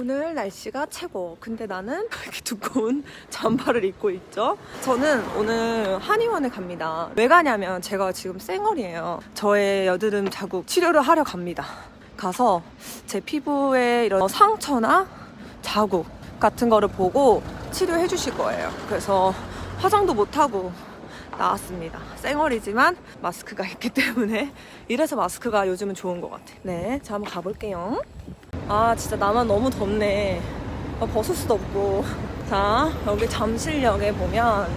오늘 날씨가 최고. 근데 나는 이렇게 두꺼운 잠바를 입고 있죠. 저는 오늘 한의원에 갑니다. 왜 가냐면 제가 지금 쌩얼이에요. 저의 여드름 자국 치료를 하려 갑니다. 가서 제 피부에 이런 상처나 자국 같은 거를 보고 치료해 주실 거예요. 그래서 화장도 못 하고 나왔습니다. 쌩얼이지만 마스크가 있기 때문에 이래서 마스크가 요즘은 좋은 것 같아요. 네, 자 한번 가볼게요. 아 진짜 나만 너무 덥네. 어, 벗을 수도 없고. 자 여기 잠실역에 보면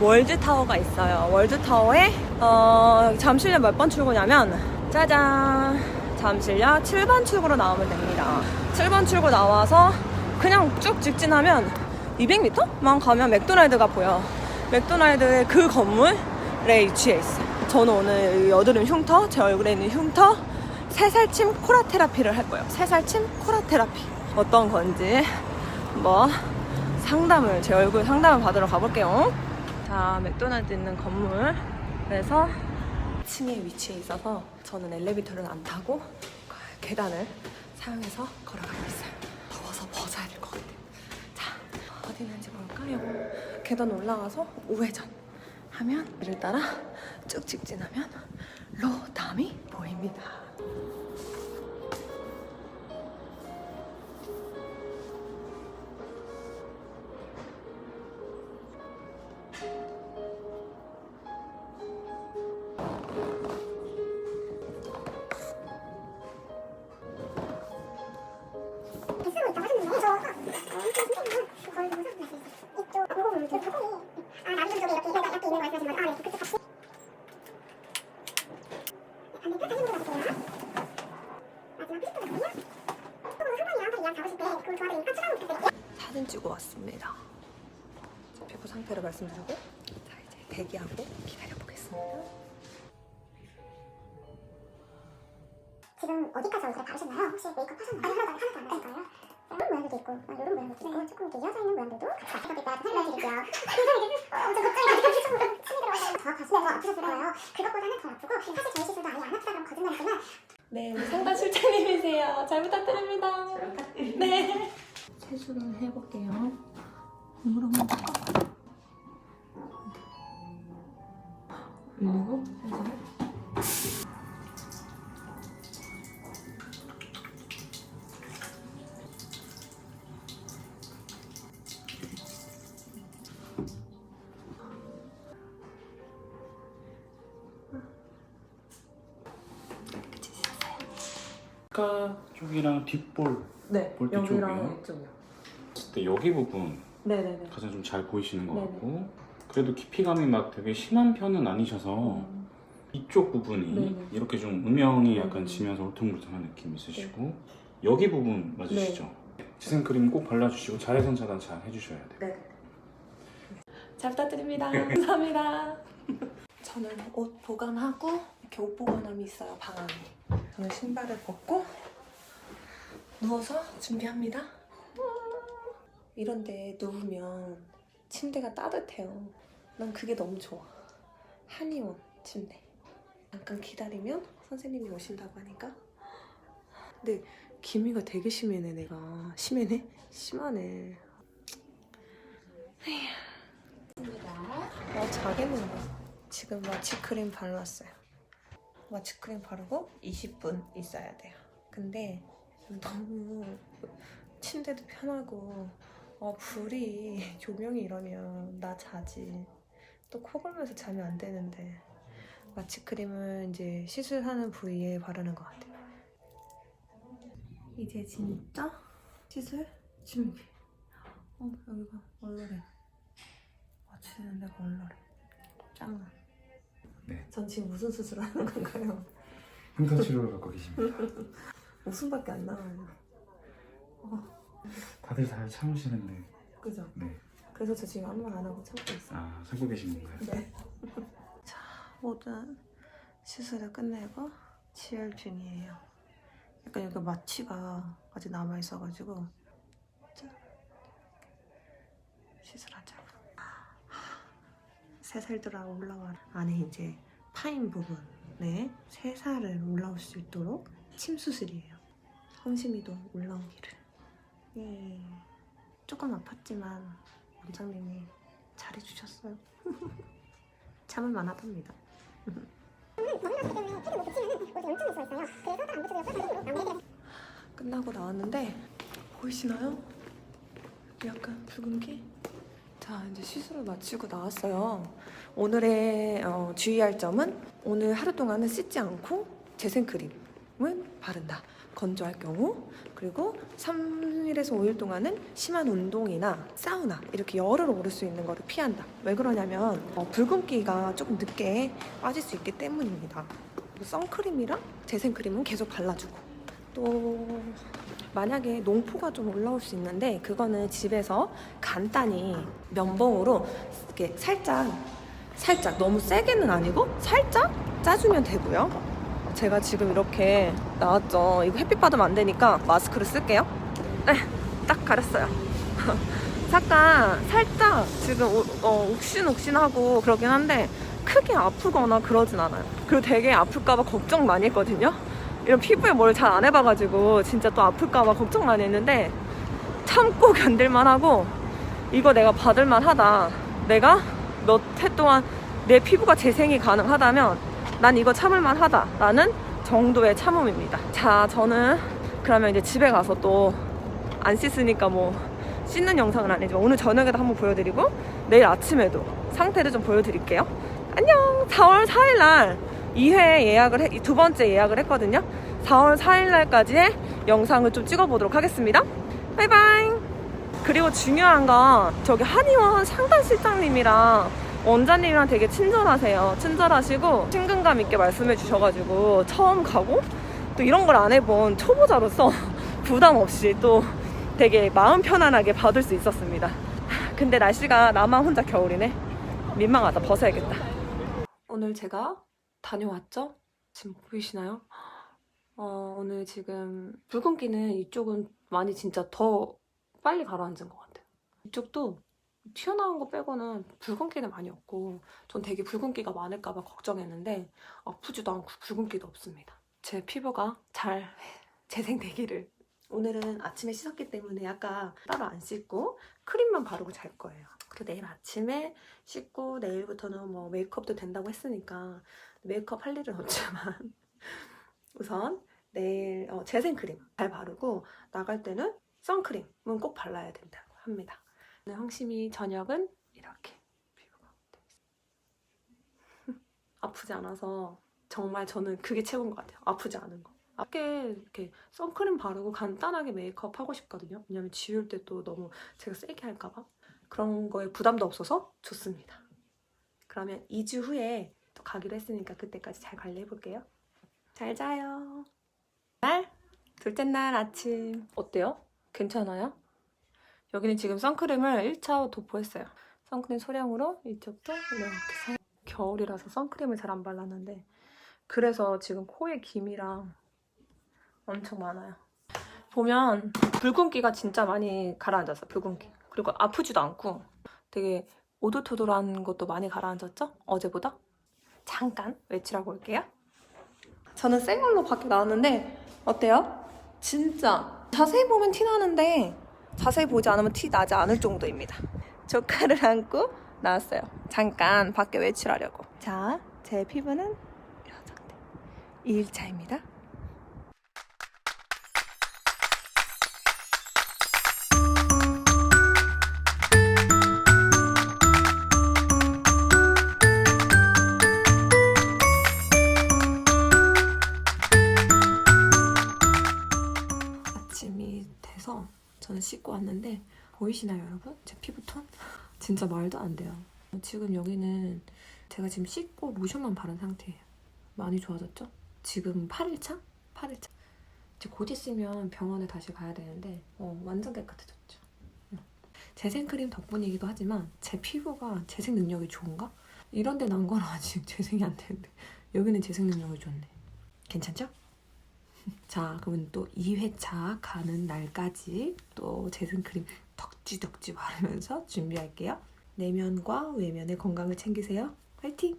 월드타워가 있어요. 월드타워에 어, 잠실역 몇 번 출구냐면 짜잔! 잠실역 7번 출구로 나오면 됩니다. 7번 출구 나와서 그냥 쭉 직진하면 200m만 가면 맥도날드가 보여. 맥도날드의 그 건물에 위치해 있어요. 저는 오늘 이 여드름 흉터 제 얼굴에 있는 흉터 새살침 코라 테라피를 할 거예요. 새살침 코라 테라피. 어떤 건지 뭐 상담을 제 얼굴 상담을 받으러 가볼게요. 자, 맥도날드 있는 건물. 그래서 층에 위치해 있어서 저는 엘리베이터를 안 타고 계단을 사용해서 걸어가고 있어요. 더워서 벗어야 될 것 같아요. 자, 어디 있는지 볼까요? 계단 올라가서 우회전 하면 이를 따라 쭉 직진하면 로담이 보입니다. 피부 상태를 말씀드리고 자 이제 대기하고 기다려 보겠습니다. 지금 어디까지 얼굴에 바르셨나요? 혹시 메이크업 하셨나요? 아니 하나도 하나도 안 하셨어요? 이런 모양도 있고 아, 이런 모양도 있고 조금 이렇게 이어져 있는 모양들도 같이 제가 이따 설명드릴게요 어, 저 갑자기 이렇게 좀 침이 들어가서 더 가슴에서 아프셨을 거예요 그것보다는 더 아프고 사실 저희 시술도 아예 안 아프다 그러면 거짓말이지만 네, 우리 상담 실장님이세요. 잘 부탁드립니다. 잘 부탁드립니다. 네. 세수를 해볼게요. 물 한번 닦아. 올리고 세수를. 가 쪽이랑 뒷볼 네, 볼트 여기랑 쪽이요? 이쪽이요. 그때 여기 부분 네네네. 가장 좀 잘 보이시는 것 네네. 같고 그래도 깊이감이 막 되게 심한 편은 아니셔서 음, 이쪽 부분이 네네. 이렇게 좀 음영이 약간 음. 지면서 울퉁불퉁한 느낌 있으시고 여기 부분 맞으시죠? 네. 지생 크림 꼭 발라주시고 자외선 차단 잘 해주셔야 돼요 네. 잘 부탁드립니다. 감사합니다. 저는 옷 보관하고 이렇게 옷 보관함이 있어요 방 안에. 저는 신발을 벗고 누워서 준비합니다. 이런데 누우면 침대가 따뜻해요. 난 그게 너무 좋아. 한의원 침대. 잠깐 기다리면 선생님이 오신다고 하니까. 근데 기미가 되게 심해네 내가. 심해네? 심하네. 어, 자겠는데. 지금 마취크림 발랐어요. 마취크림 바르고 20분 있어야 돼요. 근데 너무 침대도 편하고 어, 불이 조명이 이러면 나 자지. 또 코 골면서 자면 안 되는데 마취크림은 이제 시술하는 부위에 바르는 것 같아요. 이제 진짜 시술 준비. 어 여기가 얼얼해. 맞추는 데가 얼얼해. 짱나. 네. 전 지금 무슨 수술을 하는 건가요? 흉터 치료를 받고 계십니다 웃음밖에 안 나와요. 다들 잘 참으시는데 그죠? 네. 그래서 저 지금 아무 말 안 하고 참고 있어요. 아 참고 계신 건가요? 네. 자, 모든 시술을 끝내고 치열 중이에요. 약간 여기 마취가 아직 남아 있어가지고 자, 시술하자고. 새살들아 올라와. 안에 이제 파인 부분에 새살을 올라올 수 있도록 침 수술이에요. 성심이도 올라오기를. 네. 조금 아팠지만 원장님이 잘해주셨어요. 참을 만하답니다. 끝나고 나왔는데 보이시나요? 약간 붉은기? 자 이제 시술을 마치고 나왔어요. 오늘의 어, 주의할 점은 오늘 하루 동안은 씻지 않고 재생크림을 바른다. 건조할 경우 그리고 3일에서 5일 동안은 심한 운동이나 사우나 이렇게 열을 오를 수 있는 거를 피한다. 왜 그러냐면 어, 붉은기가 조금 늦게 빠질 수 있기 때문입니다. 선크림이랑 재생크림은 계속 발라주고 또 만약에 농포가 좀 올라올 수 있는데 그거는 집에서 간단히 면봉으로 이렇게 살짝 살짝 너무 세게는 아니고 살짝 짜주면 되고요. 제가 지금 이렇게 나왔죠. 이거 햇빛 받으면 안 되니까 마스크를 쓸게요. 네, 딱 가렸어요. 잠깐 살짝 지금 우- 어, 욱신욱신하고 그러긴 한데 크게 아프거나 그러진 않아요. 그리고 되게 아플까봐 걱정 많이 했거든요. 이런 피부에 뭘 잘 안 해봐가지고 진짜 또 아플까봐 걱정 많이 했는데 참고 견딜만 하고 이거 내가 받을만 하다. 내가 몇 해 동안 내 피부가 재생이 가능하다면 난 이거 참을만 하다라는 정도의 참음입니다. 자, 저는 그러면 이제 집에 가서 또 안 씻으니까 뭐 씻는 영상은 아니지만 오늘 저녁에도 한번 보여드리고 내일 아침에도 상태를 좀 보여드릴게요. 안녕! 4월 4일 날 2회 예약을 해, 두 번째 예약을 했거든요. 4월 4일 날까지의 영상을 좀 찍어보도록 하겠습니다. 바이바이! 그리고 중요한 건 저기 한의원 상담실장님이랑 원장님이랑 되게 친절하세요. 친절하시고 친근감 있게 말씀해 주셔가지고 처음 가고 또 이런 걸 안 해본 초보자로서 부담 없이 또 되게 마음 편안하게 받을 수 있었습니다. 근데 날씨가 나만 혼자 겨울이네. 민망하다. 벗어야겠다. 오늘 제가 다녀왔죠? 지금 보이시나요? 어, 오늘 지금 붉은기는 이쪽은 많이 진짜 더 빨리 가라앉은 것 같아요. 이쪽도 튀어나온 거 빼고는 붉은기는 많이 없고 전 되게 붉은기가 많을까봐 걱정했는데 아프지도 않고 붉은기도 없습니다. 제 피부가 잘 재생되기를 오늘은 아침에 씻었기 때문에 약간 따로 안 씻고 크림만 바르고 잘 거예요. 그리고 내일 아침에 씻고 내일부터는 뭐 메이크업도 된다고 했으니까 메이크업 할 일은 없지만 우선 내일 어, 재생크림 잘 바르고 나갈 때는 선크림은 꼭 발라야 된다고 합니다. 오늘 황심이 저녁은 이렇게 피부가. 아프지 않아서 정말 저는 그게 최고인 것 같아요. 아프지 않은 거. 앞에 이렇게 선크림 바르고 간단하게 메이크업 하고 싶거든요. 왜냐면 지울 때 또 너무 제가 세게 할까봐 그런 거에 부담도 없어서 좋습니다. 그러면 2주 후에 또 가기로 했으니까 그때까지 잘 관리해 볼게요. 잘 자요. 날 둘째 날 아침 어때요? 괜찮아요? 여기는 지금 선크림을 1차 도포했어요. 선크림 소량으로 이쪽도 이렇게 사- 겨울이라서 선크림을 잘 안 발랐는데 그래서 지금 코에 김이랑 엄청 많아요. 보면 붉은기가 진짜 많이 가라앉았어 붉은기. 그리고 아프지도 않고 되게 오돌토돌한 것도 많이 가라앉았죠? 어제보다? 잠깐 외출하고 올게요. 저는 생얼로 밖에 나왔는데 어때요? 진짜 자세히 보면 티 나는데 자세히 보지 않으면 티 나지 않을 정도입니다. 조카를 안고 나왔어요. 잠깐 밖에 외출하려고. 자, 제 피부는 이런 상태. 2일차입니다. 보이시나요 여러분? 제 피부톤? 진짜 말도 안 돼요. 지금 여기는 제가 지금 씻고 로션만 바른 상태예요. 많이 좋아졌죠? 지금 8일차? 8일차. 이제 곧 있으면 병원에 다시 가야 되는데 어, 완전 깨끗해졌죠. 응. 재생크림 덕분이기도 하지만 제 피부가 재생 능력이 좋은가? 이런 데 난 건 아직 재생이 안 되는데 여기는 재생 능력이 좋네. 괜찮죠? 자, 그러면 또 2회차 가는 날까지 또 재생크림 덕지덕지 바르면서 준비할게요. 내면과 외면의 건강을 챙기세요. 화이팅!